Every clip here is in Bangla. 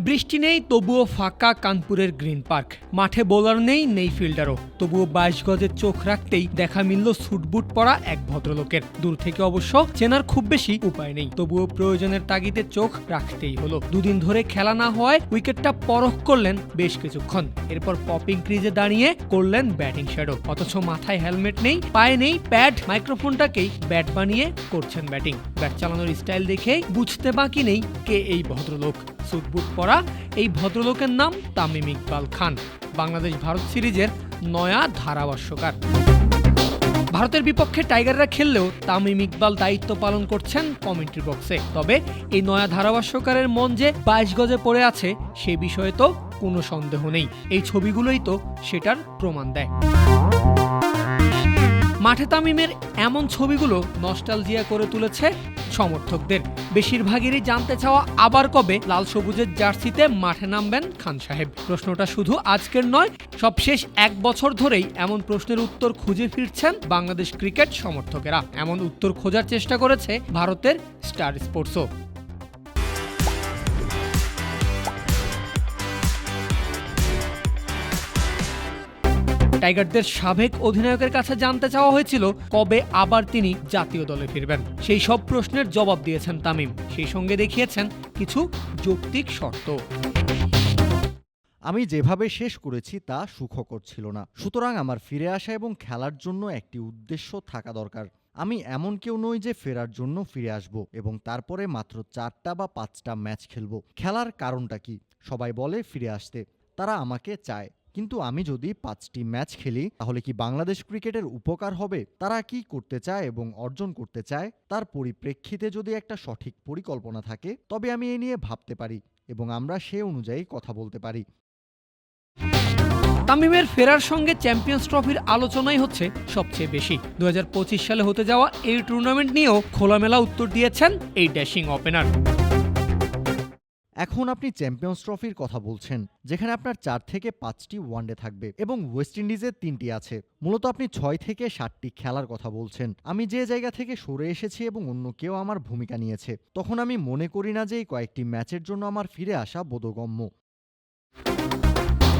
বৃষ্টি নেই, তবুও ফাঁকা কানপুরের গ্রিন পার্ক। মাঠে বোলার নেই নেই ফিল্ডারও। তবুও বাইশ গজের চোখ রাখতেই দেখা মিলল সুটবুট পরা এক ভদ্রলোকের। দূর থেকে অবশ্য চেনার খুব বেশি উপায় নেই। তবুও প্রয়োজনের তাগিদে চোখ রাখতেই হলো। দুদিন ধরে খেলা না হওয়ায় উইকেটটা পরখ করলেন বেশ কিছুক্ষণ। এরপর পপিং ক্রিজে দাঁড়িয়ে করলেন ব্যাটিং শ্যাডো। অথচ মাথায় হেলমেট নেই, পায়ে নেই, প্যাড, মাইক্রোফোনটাকেই ব্যাট বানিয়ে করছেন ব্যাটিং। ব্যাট চালানোর স্টাইল দেখে বুঝতে বাকি নেই কে এই ভদ্রলোক। সুটবুট পরা এই ভদ্রলোকের নাম তামিম ইকবাল খান, বাংলাদেশ ভারত সিরিজের নয়া ধারাভাষ্যকার। ভারতের বিপক্ষে টাইগাররা খেললেও তামিম ইকবাল দায়িত্ব পালন করছেন কমেন্ট্রি বক্সে। তবে এই নয়া ধারাভাষ্যকারের মন যে বাইশ গজে পড়ে আছে সে বিষয়ে তো কোনো সন্দেহ নেই। এই ছবিগুলোই তো সেটার প্রমাণ দেয়। মাঠে তামিমের এমন ছবিগুলো নস্টালজিয়া করে তুলেছে সমর্থকদের। বেশিরভাগেরই জানতে চাওয়া আবার কবে লাল সবুজের জার্সিতে মাঠে নামবেন খান সাহেব। প্রশ্নটা শুধু আজকের নয়, সবশেষ এক বছর ধরেই এমন প্রশ্নের উত্তর খুঁজে ফিরছেন বাংলাদেশ ক্রিকেট সমর্থকেরা। এমন উত্তর খোঁজার চেষ্টা করেছে ভারতের স্টার স্পোর্টসও। টাইগারদের সাবেক অধিনায়কের কাছে জানতে চাওয়া হয়েছিল কবে আবার তিনি জাতীয় দলে ফিরবেন। সেই সব প্রশ্নের জবাব দিয়েছেন তামিম। সেই সঙ্গে দেখিয়েছেন কিছু যৌক্তিক শর্ত। আমি যেভাবে শেষ করেছি তা সুখকর ছিল না। সুতরাং আমার ফিরে আসা এবং খেলার জন্য একটি উদ্দেশ্য থাকা দরকার। আমি এমন কেউ নই যে ফেরার জন্য ফিরে আসব এবং তারপরে মাত্র চারটা বা পাঁচটা ম্যাচ খেলব। খেলার কারণটা কি? সবাই বলে ফিরে আসতে। তারা আমাকে চায়। কিন্তু আমি যদি পাঁচটি ম্যাচ খেলি, তাহলে কি বাংলাদেশ ক্রিকেটের উপকার হবে? তারা কি করতে চায় এবং অর্জন করতে চায়? তার পরিপ্রেক্ষিতে যদি একটা সঠিক পরিকল্পনা থাকে, তবে আমি এ নিয়ে ভাবতে পারি এবং আমরা সে অনুযায়ী কথা বলতে পারি। তামিমের ফেরার সঙ্গে চ্যাম্পিয়ন্স ট্রফির আলোচনাই হচ্ছে সবচেয়ে বেশি। দু হাজার পঁচিশ সালে হতে যাওয়া এই টুর্নামেন্ট নিয়েও খোলামেলা উত্তর দিয়েছেন এই ড্যাশিং ওপেনার। এখন আপনি চ্যাম্পিয়ন্স ট্রফির কথা বলছেন, যেখানে আপনার চার থেকে পাঁচটি ওয়ানডে থাকবে এবং ওয়েস্ট ইন্ডিজের তিনটি আছে। মূলত আপনি ছয় থেকে সাতটি খেলার কথা বলছেন। আমি যে জায়গা থেকে সরে এসেছি এবং অন্য কেউ আমার ভূমিকা নিয়েছে, তখন আমি মনে করি না যে এই কয়েকটি ম্যাচের জন্য আমার ফিরে আসা বোধগম্য।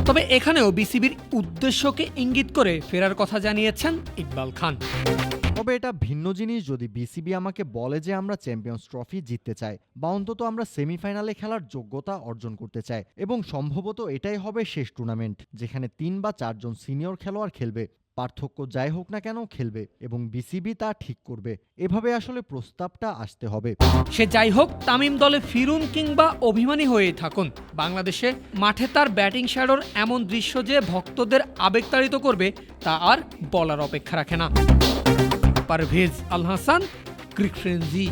তবে এখানেও বিসিবির উদ্দেশ্যকে ইঙ্গিত করে ফেরার কথা জানিয়েছেন ইকবাল খান। তবে এটা ভিন্ন জিনিস যদি বিসিবি আমাকে বলে যে আমরা চ্যাম্পিয়ন্স ট্রফি জিততে চাই বা অন্তত আমরা সেমিফাইনালে খেলার যোগ্যতা অর্জন করতে চাই এবং সম্ভবত এটাই হবে শেষ টুর্নামেন্ট, যেখানে তিন বা চারজন সিনিয়র খেলোয়াড় খেলবে। পার্থক্য যাই হোক না কেন খেলবে এবং বিসিবি তা ঠিক করবে। এভাবে আসলে প্রস্তাবটা আসতে হবে। সে যাই হোক, তামিম দলে ফিরুন কিংবা অভিমানী হয়েই থাকুন। বাংলাদেশে মাঠে তার ব্যাটিং শ্যাডোর এমন দৃশ্য যে ভক্তদের আবেগতাড়িত করবে তা আর বলার অপেক্ষা রাখে না। পারভেজ আল হাসান ক্রিক ফ্রেন্সি